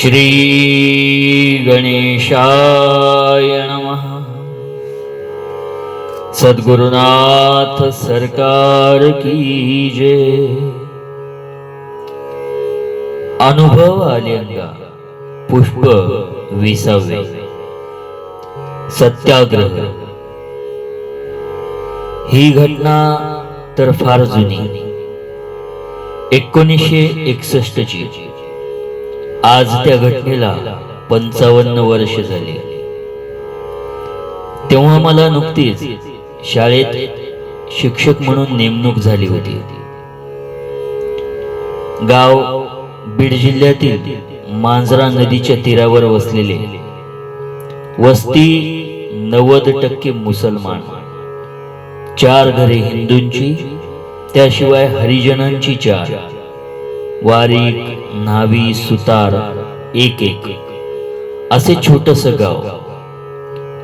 श्री गणेशाय नमः। सद्गुरुनाथ सरकार की जय। अनुभव आलेंगा पुष्प विसावे। सत्याग्रह। ही घटना तर फार जुनी। एकोणीसशे एकसष्टची। आज त्या घटनेला पंचावन्न वर्ष झाली. तेव्हा मला नुकतीच शाळेत शिक्षक म्हणून नेमणूक झाली होती. गाव बीड जिल्ह्यातील मांजरा नदीच्या तीरावर वसलेले वस्ती नव्वद टक्के मुसलमान. चार घरे हिंदूंची त्याशिवाय हरिजनांची चार वारीक न्हावी सुतार एक एक. असे छोटस गाव.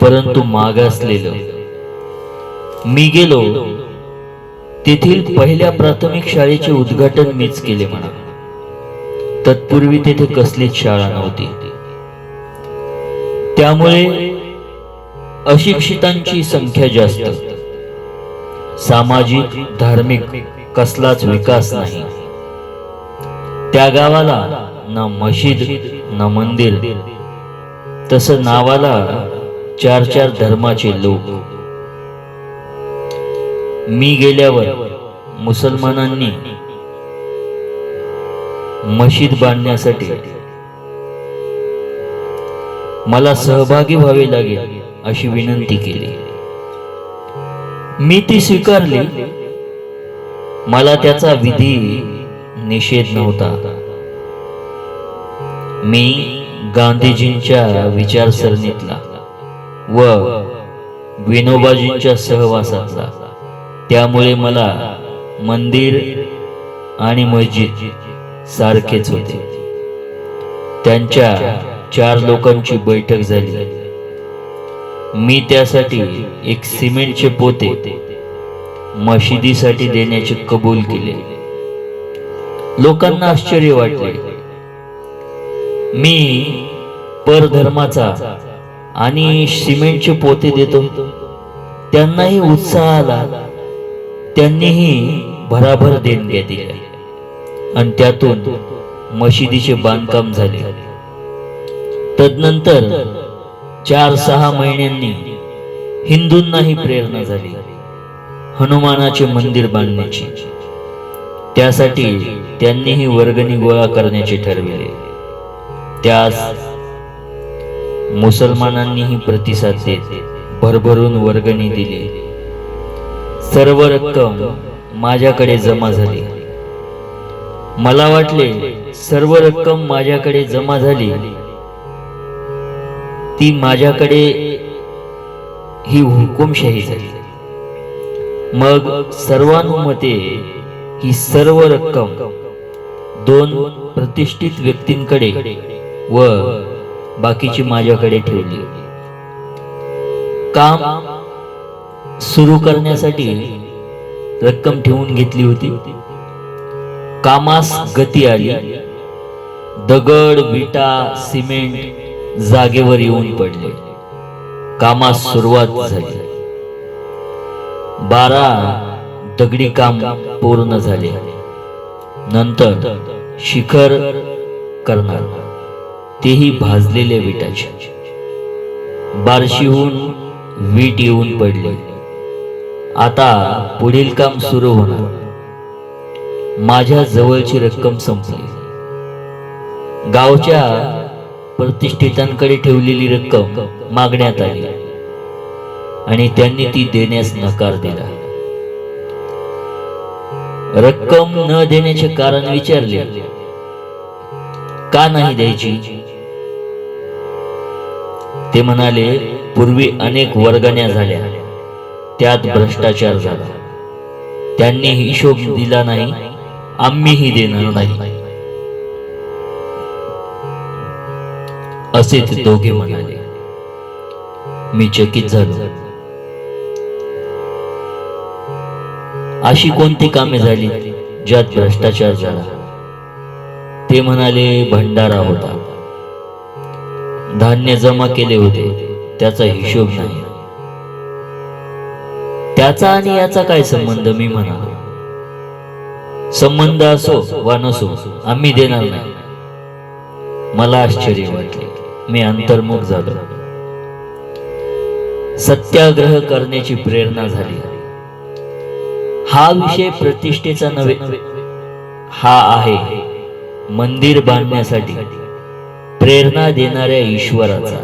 परंतु मागासलेलं मी गेलो. तेथील पहिल्या प्राथमिक शाळेचे उद्घाटन मीच केले म्हणा. तत्पूर्वी तेथे कसलीच शाळा नव्हती. त्यामुळे अशिक्षितांची संख्या जास्त. सामाजिक धार्मिक कसलाच विकास नाही. त्या गावाला ना मशीद ना मंदिर. तस नावाला चार चार धर्माचे लोक. मी गेल्यावर मुसलमानांनी मशीद बांधण्यासाठी मला सहभागी व्हावे लागेल अशी विनंती केली. मी ती स्वीकारली. मला त्याचा विधी निषेध नव्हता. मी गांधीजींच्या विचारसरणीतला व विनोबाजींच्या सहवासातला. त्यामुळे मला मंदिर आणि मस्जिद सारखेच होते. त्यांच्या चार लोकांची बैठक झाली. मी त्यासाठी एक सिमेंटचे पोते मशिदीसाठी देण्याचे कबूल केले. लोकांना आश्चर्य वाटले. मी परधर्माचा आणि सिमेंटचे पोते देतो. त्यांनाही उत्साह आला. त्यांनीही भराभर देणग्या दिल्या आणि त्यातून मशिदीचे बांधकाम झाले. तदनंतर चार सहा महिन्यांनी हिंदूंनाही प्रेरणा झाली. हनुमानाचे मंदिर बांधण्याची. त्यासाठी त्यांनीही वर्गणी गोळा करण्याचे ठरविले. त्यास मुसलमानांनीही प्रतिसाद देत भरभरून वर्गणी दिली. सर्व रक्कम माझ्याकडे जमा झाली. मला वाटले सर्व रक्कम माझ्याकडे जमा झाली. ती माझ्याकडे ही हुकुमशाही झाली. मग सर्वानुमते ही सर्व रक्कम दोन प्रतिष्ठित व्यक्तींकडे व बाकीची माझ्याकडे ठेवली. काम सुरू करण्यासाठी रक्कम ठेवून घेतली होती. कामास गती आली. दगड विटा सिमेंट जागेवर येऊन पडले. कामास सुरुवात झाली. बारा दगडी काम पूर्ण झाले. नंतर शिखर करणार. तेही भाजलेल्या विटाचे. बारशीहून वीट येऊन पडले. आता पुढील काम सुरू होणार. माझ्या जवळची रक्कम संपली. गावच्या प्रतिष्ठितांकडे ठेवलेली रक्कम मागण्यात आली. आणि त्यांनी ती देण्यास नकार दिला. रक्कम न देण्याचे कारण विचारले. का नाही द्यायची? ते म्हणाले पूर्वी अनेक वर्गण्या झाल्या. त्यात भ्रष्टाचार झाला. त्यांनी हिशोब दिला नाही आम्हीही देणार नाही. असे ते दोघे म्हणाले. मी चकित झालो. अशी कोणती कामे झाली ज्यात भ्रष्टाचार झाला? ते म्हणाले भंडारा होता. धान्य जमा केले होते त्याचा हिशोब नाही. त्याचा आणि याचा काय संबंध? मी म्हणालो. संबंध असो वा नसो आम्ही देणार नाही. मला आश्चर्य वाटले. मी अंतर्मुख झालो. सत्याग्रह करण्याची प्रेरणा झाली. हा विषय प्रतिष्ठेचा नव्हे हा आहे मंदिर बांधण्यासाठी प्रेरणा देणाऱ्या ईश्वराचा.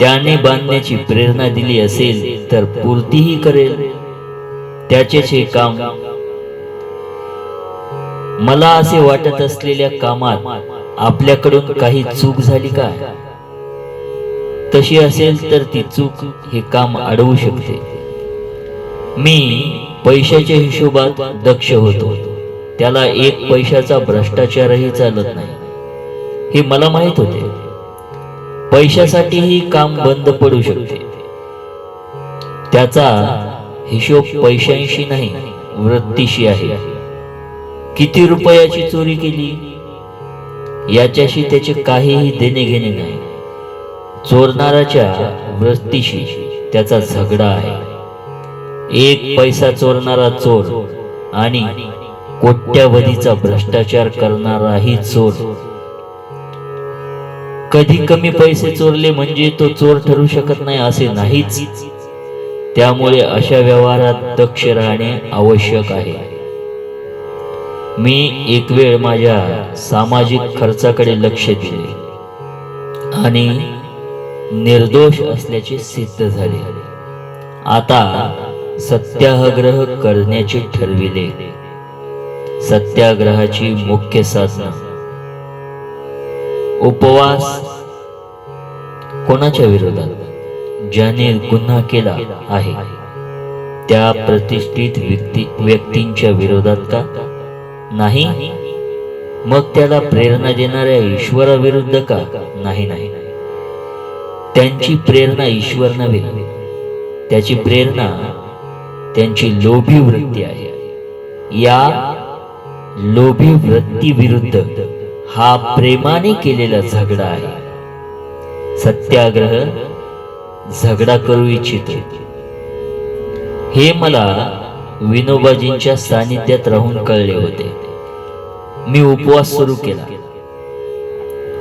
त्याने बांधण्याची प्रेरणा दिली असेल तर पूर्तीही करेल. त्याचेच हे काम मला असे वाटत असलेल्या कामात आपल्याकडून काही चूक झाली का? तशी असेल तर ती चूक हे काम अडवू शकते. मी पैशाच्या हिशोबात दक्ष होतो. त्याला एक पैशाचा भ्रष्टाचारही चालत नाही. हे मला माहीत होते. पैशासाठीही काम बंद पडू शकते. त्याचा हिशोब पैशांशी नाही वृत्तीशी आहे. किती रुपयाची चोरी केली? याच्याशी त्याचे काहीही देणे घेणे नाही. चोरणाराच्या वृत्तीशी त्याचा झगडा आहे. एक पैसा चोरणारा चोर आणि कोट्यावधीचा भ्रष्टाचार करणाराही चोर. कधी कमी पैसे चोरले म्हणजे तो चोर ठरू शकत नाही असे नाहीच. त्यामुळे अशा व्यवहारात दक्ष राहणे आवश्यक आहे. मी एक वेळ माझ्या सामाजिक खर्चाकडे लक्ष दिले आणि निर्दोष असल्याचे सिद्ध झाले. आता सत्याग्रह करण्याचे ठरविले. सत्याग्रहाची मुख्य साधना. उपवास कोणाच्या विरोधात? ज्याने गुन्हा केला आहे. त्या प्रतिष्ठित व्यक्ती व्यक्तींच्या विरोधात का? नाही? मग त्याला प्रेरणा देणाऱ्या ईश्वराविरुद्ध का? नाही नाही. त्यांची प्रेरणा ईश्वर नव्हे. त्याची प्रेरणा त्यांची लोभी वृत्ती आहे. या लोभी वृत्ती विरुद्ध हा प्रेमाने केलेला झगडा आहे. सत्याग्रह झगडा करू इच्छितो. हे मला विनोबाजींच्या सानिध्यात राहून कळले होते. मी उपवास सुरू केला.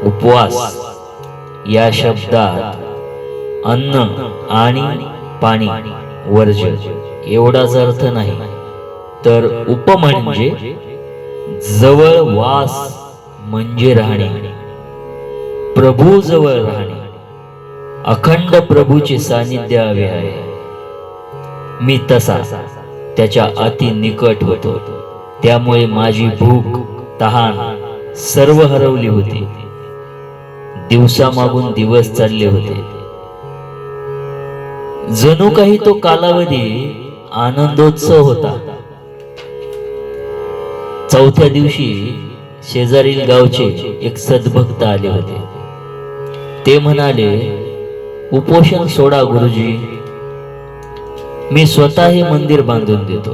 उपवास या शब्दात अन्न आणि पाणी वर्ज एवढाच अर्थ नाही. तर उप म्हणजे जवळ वास म्हणजे राहणे. प्रभू जवळ राहणे. अखंड प्रभूचे सानिध्य हवे आहे. मी तसा त्याच्या अति निकट होतो. त्यामुळे माझी भूक तहान सर्व हरवली होती. दिवसा मागून दिवस चालले होते. जणू काही तो कालावधी आनंदोत्सव होता. चौथ्या दिवशी शेजारील गावचे एक सद्भक्त आले होते. ते म्हणाले उपोषण सोडा गुरुजी. मी स्वतः हे मंदिर बांधून देतो.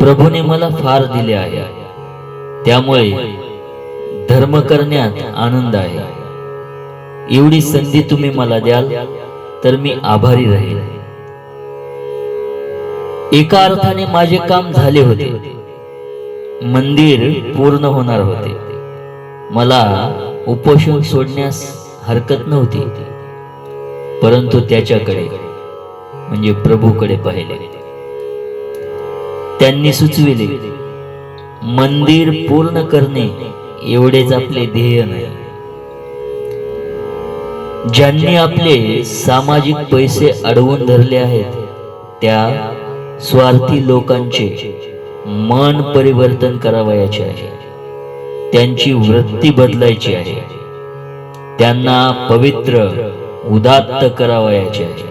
प्रभूने मला फार दिले आहे. त्यामुळे धर्म करण्यात आनंद आहे. एवढी संधी तुम्ही मला द्याल तर मी आभारी राहील. एका अर्थाने माझे काम झाले होते. मंदिर पूर्ण होणार होते. मला उपोषण सोडण्यास हरकत नव्हती. परंतु त्याच्याकडे म्हणजे प्रभूकडे पाहिले. त्यांनी सुचविले मंदिर पूर्ण करणे एवढेच आपले ध्येय नाही. ज्यांनी आपले सामाजिक पैसे अडवून धरले आहेत त्या स्वार्थी लोकांचे मन परिवर्तन करावयाचे आहे. त्यांची वृत्ती बदलायची आहे. त्यांना पवित्र उदात्त करावयाचे आहे.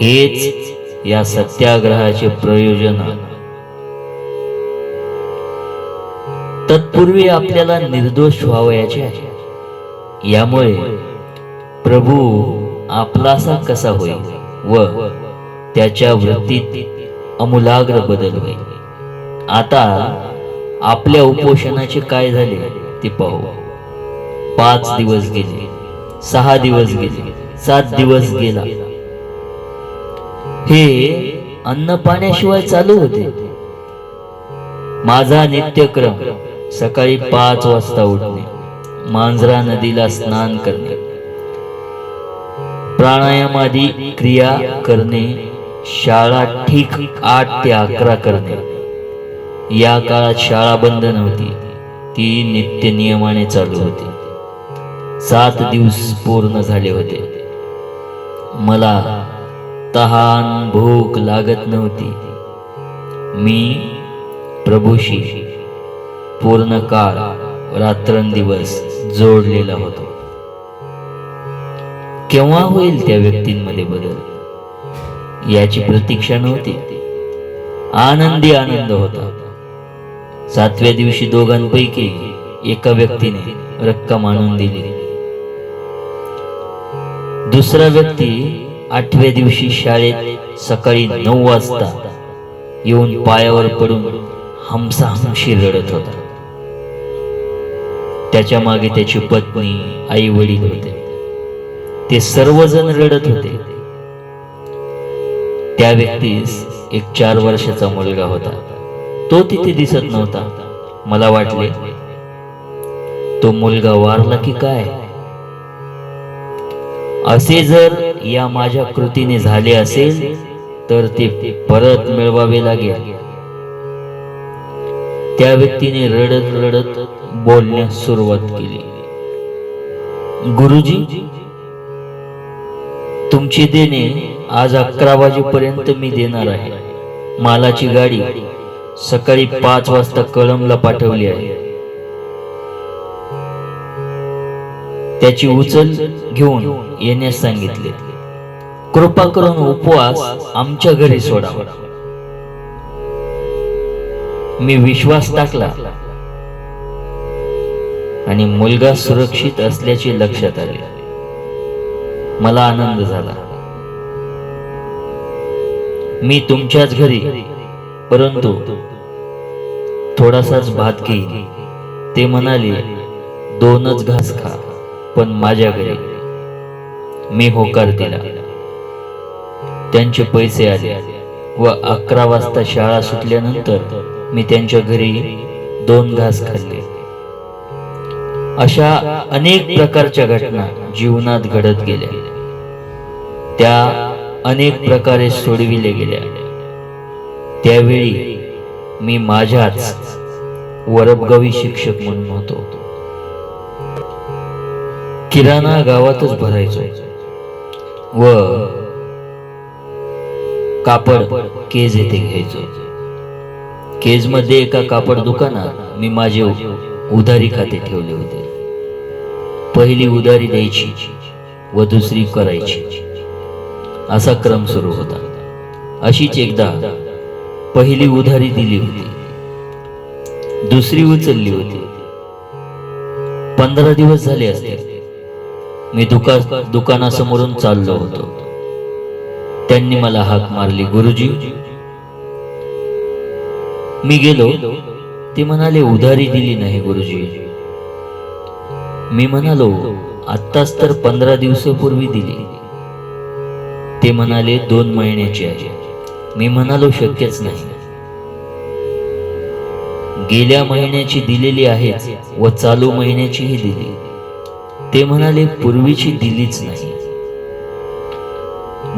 हेच या सत्याग्रहाचे प्रयोजन तत्पूर्वी आपल्याला निर्दोष व्हावयाचे आहे. यामुळे प्रभू आपलासा कसा होईल व त्याच्या वृत्तीत अमूलाग्र बदल होईल आता आपल्या उपोषणाचे काय झाले ते पाहू. पाच दिवस गेले सहा दिवस गेले सात दिवस गेला. हे अन्न पाण्याशिवाय चालू होते. माझा नित्यक्रम सकाळी पाच वाजता उठणे मांजरा नदीला स्नान करणे. प्राणायामादी क्रिया करणे शाळा ठीक आठ ते अकरा करणे. या काळात शाळा बंद नव्हती. ती नित्य नियमाने चालू होती. सात दिवस पूर्ण झाले होते. मला तहान भूक लागत नव्हती. मी प्रभूशी पूर्ण काळ रात्रंदिवस जोडलेला होतो. केव्हा होईल त्या व्यक्तींमध्ये बदल? याची प्रतीक्षा नव्हती. आनंदी आनंद होता. सातव्या दिवशी दोघांपैकी एका व्यक्तीने रक्कम आणून दिली. दुसरा व्यक्ती आठव्या दिवशी शाळेत सकाळी नऊ वाजता येऊन पायावर पडून हमसाहमशी रडत होता. त्याच्यामागे त्याची पत्नी आई वडील होते. ते सर्वजण रडत होते. त्या व्यक्तीस एक चार वर्षाचा मुलगा होता. तो तिथे दिसत नव्हता. मला वाटले तो मुलगा वारला की काय? असे जर या माझ्या कृतीने झाले असेल तर ते परत मिळवावे लागेल. त्या व्यक्तीने रडत रडत बोलण्यास सुरुवात केली. गुरुजी तुमची देणे आज अकरा वाजेपर्यंत मी देणार आहे. मालाची गाडी सकाळी पाच वाजता कळमला पाठवली आहे. त्याची उचल घेऊन येण्यास सांगितले. कृपा करून उपवास आमच्या घरी सोडा. मी विश्वास टाकला. आणि मुलगा सुरक्षित असल्याचे लक्षात आले. मला आनंद झाला. मी तुमच्याच घरी. परंतु थोडासाच भात घेईन ते म्हणाले दोनच घास खा पण माझ्या घरी. मी होकार दिला. त्यांचे पैसे आले व अकरा वाजता शाळा सुटल्यानंतर मी त्यांच्या घरी दोन घास खाल्ले. अशा अनेक प्रकारच्या घटना जीवनात घडत गेल्या. त्या अनेक प्रकारे सोडविले गेल्या त्यावेळी मी माझ्याच वरबगावी शिक्षक म्हणून होतो. किराणा गावातच भरायचो. व कापड केज येथे घ्यायचो. केजमध्ये एका कापड दुकानात मी माझे उधारी खाते ठेवले होते. पहिली उधारी द्यायची व दुसरी करायची. असा क्रम सुरू होता. अशीच एकदा पहिली उधारी दिली होती. दुसरी उचलली होती. पंधरा दिवस झाले असते मी दुका दुकानासमोरून चाललो होतो. त्यांनी मला हाक मारली गुरुजी. मी गेलो. ते म्हणाले उधारी दिली नाही गुरुजी. मी म्हणालो आत्ताच तर पंधरा दिवसापूर्वी दिली. ते म्हणाले दोन महिन्याची आहे. मी म्हणालो शक्यच नाही. गेल्या महिन्याची दिलेली आहे व चालू महिन्याचीही दिली. ते म्हणाले पूर्वीची दिलीच नाही.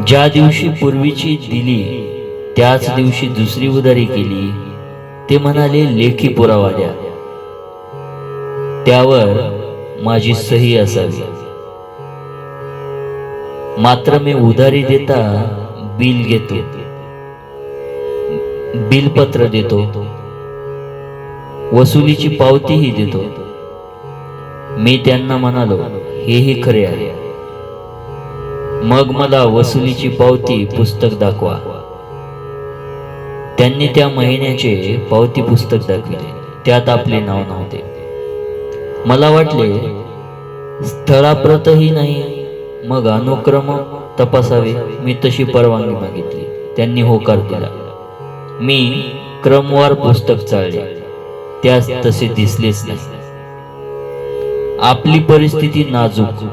ज्या दिवशी पूर्वीची दिली त्याच दिवशी दुसरी उदारी केली. ते म्हणाले लेखी पुरावा द्या. त्यावर माझी सही असावी. मात्र मी उधारी देता बिल घेतो. बिल पत्र देतो. वसुलीची पावतीही देतो. मी त्यांना म्हणालो हेही खरे आहे. मग मला वसुलीची पावती पुस्तक दाखवा. त्यांनी त्या महिन्याचे पावती पुस्तक दाखविले. त्यात आपले नाव नव्हते. मला वाटले स्थळाप्रतही नाही मग अनुक्रम तपासावे. मी तशी परवानगी मागितली. त्यांनी होकार दिला. मी क्रमवार पुस्तक चालले त्यास तसे दिसलेच नाही. आपली परिस्थिती नाजूक.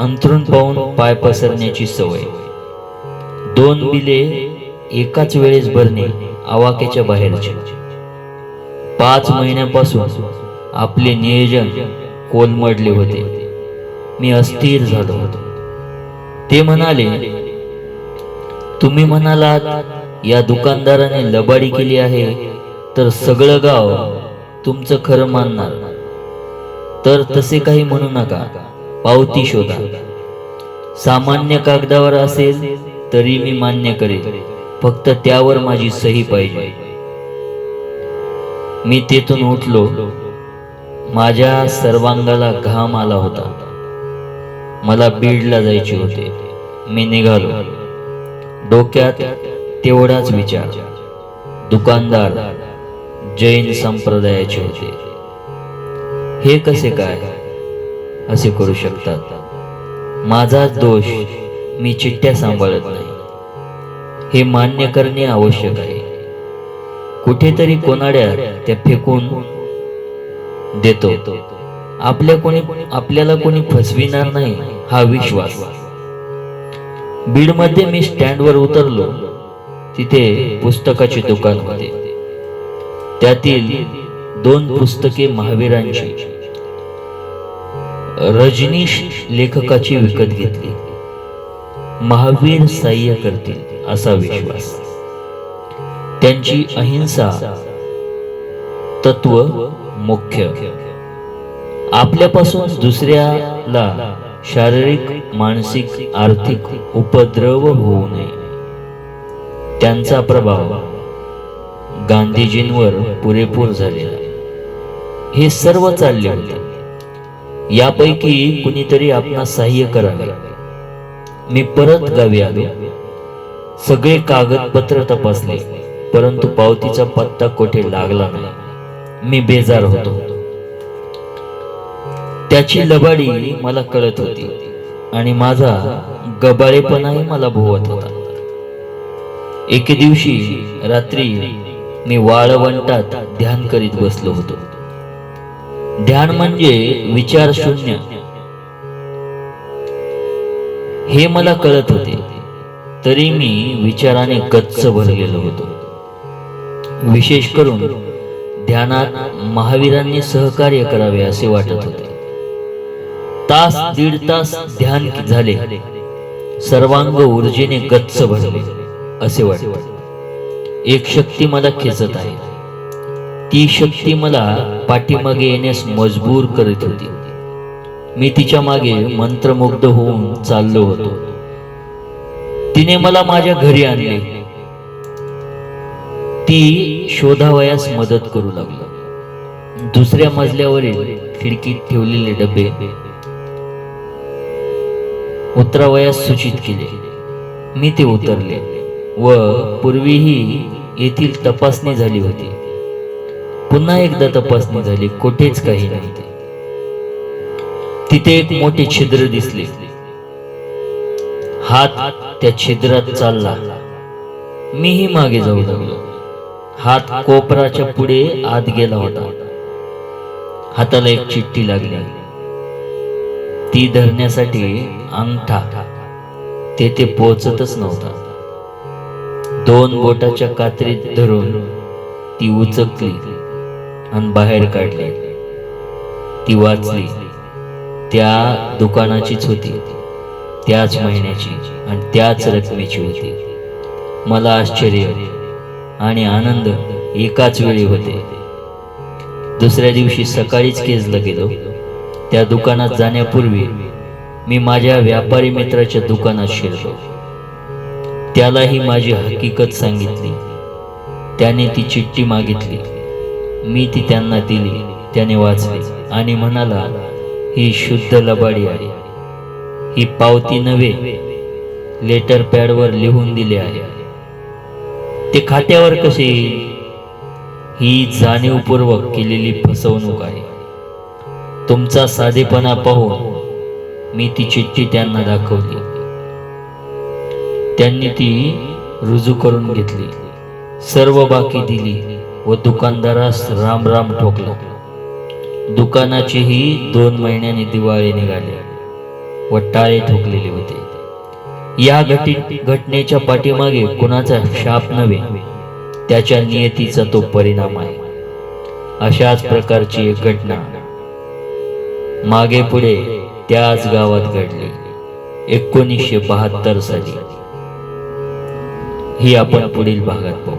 अंथरूण पाहून पाय पसरण्याची सवय. दोन बिले एकाच वेळेस भरणे आवाक्याच्या बाहेरचे. पाच महिन्यापासून आपले नियोजन कोलमडले होते. मी अस्थिर झालो होतो. ते म्हणाले तुम्ही म्हणालात या दुकानदाराने लबाडी केली आहे तर सगळं गाव तुमचं खरं मानणार. तर तसे काही म्हणू नका पावती शोधा. सामान्य कागदावर असेल तरी मी मान्य करेन. फक्त त्यावर माझी सही पाहिजे. मी तेथून उठलो. माझ्या सर्वांगाला घाम आला होता. मला बीडला जायचे होते. मी निघालो. डोक्यात तेवढाच विचार. दुकानदार जैन संप्रदायाचे होते. हे कसे काय? असे करू शकतात. माझाच दोष मी चिठ्ठ्या सांभाळत नाही. हे मान्य करणे आवश्यक आहे. कुठेतरी कोणाड्या त्या फेकून देतो. आपल्या कोणी आपल्याला कोणी फसविणार नाही हा विश्वास. बीडमध्ये मी स्टँडवर उतरलो. तिथे पुस्तकाचे दुकान होते. त्यातील दोन पुस्तके महावीरांची. रजनीश लेखकाची विकत घेतली. महावीर सहाय्य करतील असा विश्वास. त्यांची अहिंसा तत्व मुख्य. आपल्यापासून दुसऱ्याला शारीरिक मानसिक आर्थिक उपद्रव होऊ नये. त्यांचा प्रभाव गांधीजींवर पुरेपूर झालेला हे सर्व चालले होते. यापैकी कुणीतरी आपला सहाय्य करावे. मी परत गावी आलो. सगळे कागदपत्र तपासले परंतु पावतीचा पत्ता कोठे लागला नाही. मी बेजार होतो. त्याची लबाडी मला कळत होती आणि माझा गबाळेपणाही मला भोवत होता. एके दिवशी रात्री मी वाळवंटात ध्यान करीत बसलो होतो. ध्यान म्हणजे विचार शून्य. हे मला कळत होते तरी मी विचाराने गच्च भरलेलो होतो. विशेष करून ध्यानात महावीरांनी सहकार्य करावे असे वाटत होते. तास दीड तास ध्यान झाले. सर्वांग ऊर्जेने गच्च भरले असे वाटत. एक शक्ती मला खेचत आहे. ती शक्ती मला पाठीमागे येण्यास मजबूर करीत होती. मी तिच्यामागे मंत्रमुग्ध होऊन चाललो होतो. तिने मला माझ्या घरी आणले. ती शोधावयास मदत करू लागलो. दुसऱ्या मजल्यावरील खिडकीत ठेवलेले डबे उतरावयास सूचित केले. मी ते उतरले व पूर्वीही येथील तपासणी झाली होती. पुन्हा एकदा तपासणी झाली कुठेच काही नव्हते. तिथे एक मोठे छिद्र दिसले. हात त्या छिद्रात चालला. मीही मागे जाऊ लागलो. हात कोपराच्या पुढे आत गेला होता. हाताला एक चिठ्ठी लागली. ती धरण्यासाठी अंगठा. तेथे पोचतच नव्हता. दोन बोटाच्या कात्रीत धरून ती उचकली आणि बाहेर काढली. ती वाचली. त्या दुकानाचीच होती. त्याच महिन्याची आणि त्याच रकमेची होती. मला आश्चर्य आणि आनंद एकाच वेळी होते. दुसऱ्या दिवशी सकाळीच केजला गेलो. त्या दुकानात जाण्यापूर्वी मी माझ्या व्यापारी मित्राच्या दुकानात शिरलो. त्यालाही माझी हकीकत सांगितली. त्याने ती चिठ्ठी मागितली. मी ती त्यांना दिली. त्याने वाचली आणि म्हणाला ही शुद्ध लबाडी आहे. ही पावती नव्हे लेटर पॅडवर लिहून दिले आहे. ते खात्यावर कसे येईल? ही जाणीवपूर्वक केलेली फसवणूक आहे. तुमचा साधेपणा पाहून मी ती चिठ्ठी त्यांना दाखवली. त्यांनी ती रुजू करून घेतली. सर्व बाकी दिली व दुकानदारास राम राम ठोकला. दुकानाचीही दोन महिन्यांनी दिवाळी निघाले व टाळे ठोकलेले होते. या घटी घटनेच्या पाठीमागे कुणाचा शाप नव्हे त्याच्या नियतीचा तो परिणाम आहे. अशाच प्रकारची एक घटना मागे पुढे त्याच गावात घडली. एकोणीसशे बहात्तर साली. ही आपण पुढील भागात पाहू.